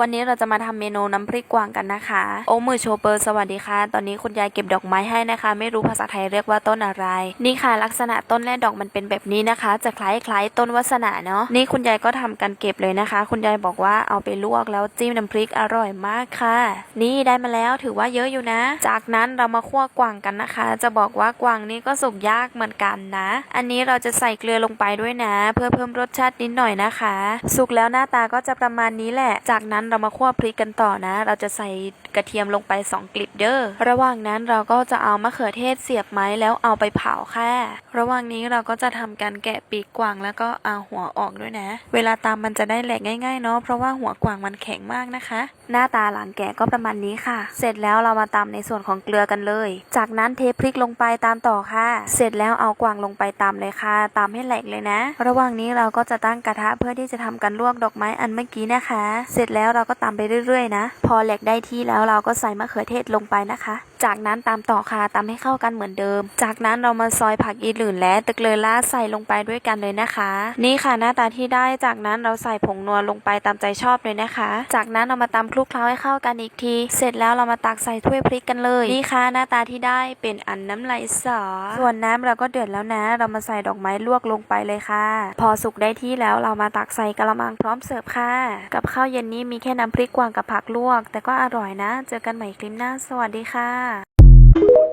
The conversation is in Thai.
วันนี้เราจะมาทำเมนูน้ำพริกกวางกันนะคะ โอ้มือโชเปอร์สวัสดีค่ะ ตอนนี้คุณยายเก็บดอกไม้ให้นะคะ ไม่รู้ภาษาไทยเรียกว่าต้นอะไร นี่ค่ะ ลักษณะต้นและดอกมันเป็นแบบนี้นะคะ จะคล้ายๆต้นวัสนาเนาะ นี่คุณยายก็ทำกันเก็บเลยนะคะ คุณยายบอกว่าเอาไปลวกแล้วจิ้มน้ำพริกอร่อยมากค่ะ นี่ได้มาแล้วถือว่าเยอะอยู่นะ จากนั้นเรามาคั่วกวางกันนะคะ จะบอกว่ากวางนี่ก็สุกยากเหมือนกันนะ อันนี้เราจะใส่เกลือลงไปด้วยนะ เพื่อเพิ่มรสชาตินิดหน่อยนะคะ สุกแล้วหน้าตาก็จะประมาณนี้แหละ จากนั้นเรามาคั่วพริกกันต่อนะ เราจะใส่กระเทียมลงไป 2 กลิบเด้อระหว่างนั้นเราก็จะเอามะเขือเทศเสียบไม้แล้วเอาไปเผาค่ะ ระหว่างนี้เราก็จะทำการแกะปีกกวางแล้วก็เอาหัวออกด้วยนะ เวลาตามมันจะได้แหลกง่ายๆเนาะเพราะว่าหัวกวางมันแข็งมากนะคะหน้าตาหลังแก่ก็ประมาณนี้ค่ะ เสร็จแล้วเรามาตำในส่วนของเกลือกันเลย จากนั้นเทพริกลงไปตามต่อค่ะ เสร็จแล้วเอากวางลงไปตำเลยค่ะตำให้แหลกเลยนะ ระหว่างนี้เราก็จะตั้งกระทะเพื่อที่จะทำการลวกดอกไม้อันเมื่อกี้นะคะ เสร็จแล้วเราก็ตำไปเรื่อยๆ นะ พอแหลกได้ที่แล้วเราก็ใส่มะเขือเทศลงไปนะคะ จากนั้นตามต่อค่ะตำให้เข้ากันเหมือนเดิม จากนั้นเรามาซอยผักอีหลื่นและตะเกลือล่าใส่ลงไปด้วยกันเลยนะคะ นี่ค่ะหน้าตาที่ได้จากนั้นเราใส่ผงนัวลงไปตามใจชอบเลยนะคะ จากนั้นเรามาตำคลุกเคล้าให้เข้ากันอีกที เสร็จแล้วเรามาตักใส่ถ้วยพริกกันเลย นี่ค่ะหน้าตาที่ได้เป็นอันน้ำไหลสอส่วนน้ำเราก็เดือดแล้วนะ เรามาใส่ดอกไม้ลวกลงไปเลยค่ะ พอสุกได้ที่แล้วเรามาตักใส่กระมังพร้อมเสิร์ฟค่ะ กับข้าวเย็นนี้มีแค่น้ำพริกกวางกับผักลวก แต่ก็อร่อยนะ เจอกันใหม่คลิปหน้า สวัสดีค่ะ you.